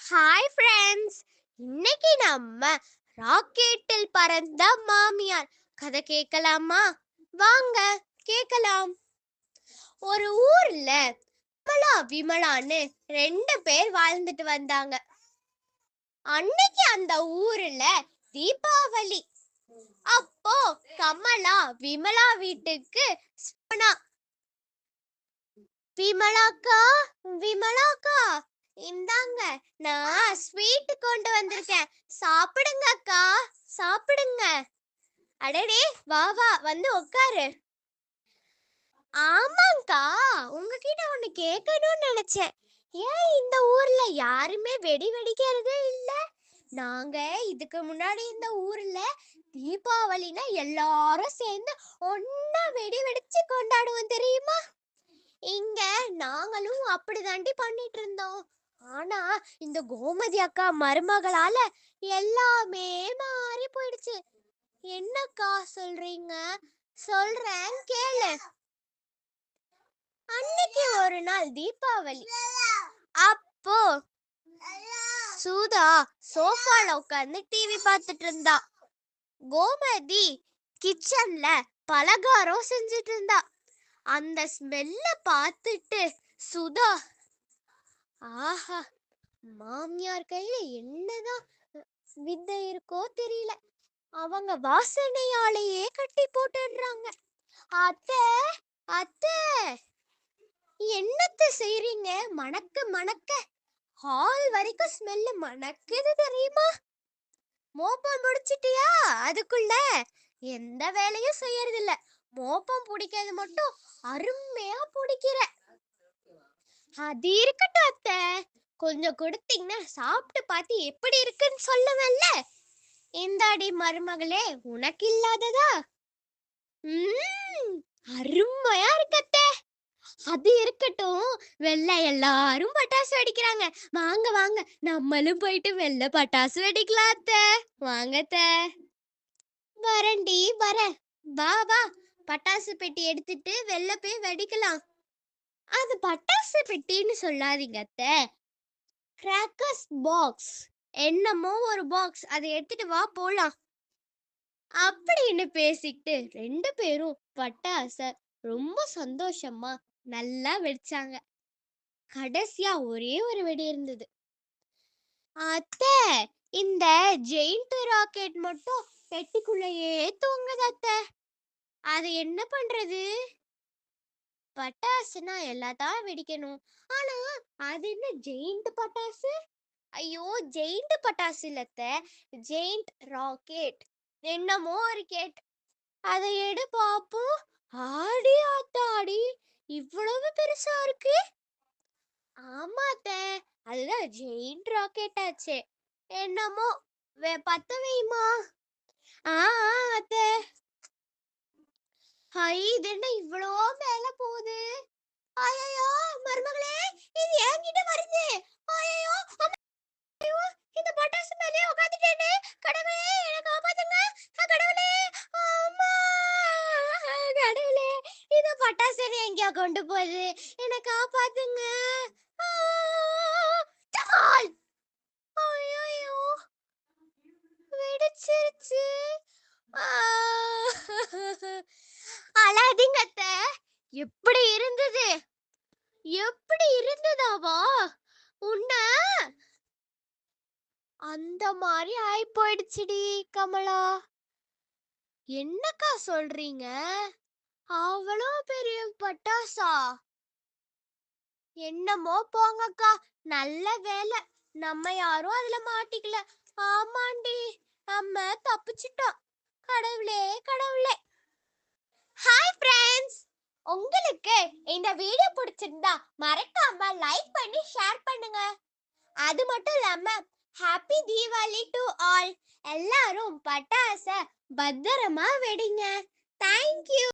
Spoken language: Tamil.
ஹாய் ஃப்ரெண்ட்ஸ் இன்னைக்கு நம்ம ராக்கெட்டில் பறந்த மாமியார். கதை கேட்கலாமா? வாங்க கேட்கலாம். ஒரு ஊர்ல விமலா விமலான்னு ரெண்டு பேர் வாழ்ந்துட்டு வந்தாங்க. அன்னைக்கு அந்த ஊர்ல தீபாவளி. அப்போ கமலா விமலா வீட்டுக்கு விமலாக்கா விமலாக்கா இந்தாங்க நான் ஸ்வீட் கொண்டு வந்திருக்கேன். சாப்பிடுங்க அக்கா சாப்பிடுங்க. அடடே வா வா வந்து உட்காரு ஆமாங்கக்கா உங்ககிட்ட ஒண்ணு கேட்கணும்னு நினைச்சேன். ஏன் இந்த ஊர்ல யாருமே வெடி வெடிக்கிறதே இல்ல? நாங்க இதுக்கு முன்னாடி இந்த ஊர்ல தீபாவளினா எல்லாரும் சேர்ந்து ஒன்னா வெடி வெடிச்சு கொண்டாடுவோம் தெரியுமா? இங்க நாங்களும் அப்படிதாண்டி பண்ணிட்டு இருந்தோம். ஆனா இந்த கோமதி அக்கா மருமகளால எல்லாமே மாறி போயிடுச்சு. என்னக்கா சொல்றீங்க? சொல்றேன் கேளு. அன்னைக்கு ஒரு நாள் தீபாவளி. அப்போ சுதா சோஃபால உட்கார்ந்து டிவி பார்த்துட்டு இருந்தா. கோமதி கிச்சன்ல பலகாரம் செஞ்சுட்டு இருந்தா. அந்த ஸ்மெல்ல பார்த்துட்டு சுதா ஆஹா மாமியார் கையில என்னதான் வித்தை இருக்கோ தெரியல. அவங்க வாசனையாலேயே கட்டி போட்டுடுறாங்க. அத்தை அத்தை என்னத்த செய்றீங்க? மணக்க மணக்க. ஹால் வரைக்கும் ஸ்மெல்லு மணக்குது தெரியுமா? மோப்பம் முடிச்சிட்டியா அதுக்குள்ள? எந்த வேலையும் செய்யறதில்ல. மோப்பம் பிடிக்கிறது மட்டும் அருமையா பிடிக்கிற. அது இருக்கட்டும் அத்தை. கொஞ்சம் கொடுத்தீங்கன்னா சாப்பிட்டு பார்த்து எப்படி இருக்குன்னு சொல்லுவேன்ல. இந்தாடி மருமகளே உனக்கு இல்லாததா? அருமையா இருக்கத்த அது இருக்கட்டும் வெள்ள எல்லாரும் பட்டாசு வெடிக்கிறாங்க. வாங்க வாங்க நம்மளும் போயிட்டு வெள்ள பட்டாசு வெடிக்கலாம் அத்தை. வாங்கத்த வரண்டி வரேன்டி வரேன். வா வா. பட்டாசு பெட்டி எடுத்துட்டு வெளில போய் வெடிக்கலாம். அது பட்டாசு பெட்டின்னு சொல்லாதீங்க அத்தை. கிராக்கர்ஸ் பாக்ஸ் என்னமோ ஒரு பாக்ஸ் அதை எடுத்துட்டு வா போலாம். அப்படின்னு பேசிக்கிட்டு ரெண்டு பேரும் பட்டாச ரொம்ப சந்தோஷமா நல்லா வெடிச்சாங்க. கடைசியா ஒரே ஒரு வெடி இருந்தது. அத்தை இந்த ஜெயிண்ட் ராக்கெட் மட்டும் பெட்டிக்குள்ளேயே தூங்குது அத்தை. அது என்ன பண்றது? பட்டாசுனா எல்லாத்தான் வெடிக்கணும். ஆனா அது என்ன ஜெயிண்ட் பட்டாசு? ஐயோ ஜெயிண்ட் பட்டாசு இல்லத்த ஜெயிண்ட் ராக்கெட். என்னமோ ஒரு கேட். அதை எடு பாப்போம் ஆடி ஆத்தாடி. இவ்வளவு பெருசா இருக்கு? ஆமாத்த அதுதான் ஜெயிண்ட் ராக்கெட் ஆச்சு என்னமோ வே- பத்த வைமா ஆ. ஹை இது என்ன இவ்வளோ மேல போகுது? ஐயோ மருமகளே இது என்கிட்ட வருது. ஐயோ ஐயோ இந்த பட்டாசு மேலே உட்காந்துட்டேனே கடவுளே என்ன காப்பாத்துங்க. கடவுளே அம்மா கடவுளே இந்த பட்டாசு எங்கேயா கொண்டு போகுது? என்ன காப்பாத்துங்க. ஆ, வெடிச்சிருச்சு. ஆ. அழாதீங்க எப்படி இருந்தது? எப்படி இருந்ததாவா? உன்ன அந்த மாதிரி ஆயி போயிடுச்சுடி கமலா. என்னக்கா சொல்றீங்க? அவ்வளோ பெரிய பட்டாசா? என்னமோ போங்கக்கா. நல்ல வேலை. நம்ம யாரும் அதுல மாட்டிக்கல. ஆமாண்டி. நம்ம தப்பிச்சிட்டோம். கடவுளே கடவுளே ஹாய் ஃப்ரெண்ட்ஸ் உங்களுக்கு இந்த வீடியோ பிடிச்சிருந்தா மறக்காம லைக் பண்ணி ஷேர் பண்ணுங்க. அது மட்டும் இல்லாம ஹாப்பி தீபாவளி டு ஆல் எல்லாரும் பட்டாச பத்திரமா வெடிங்க. தேங்க்யூ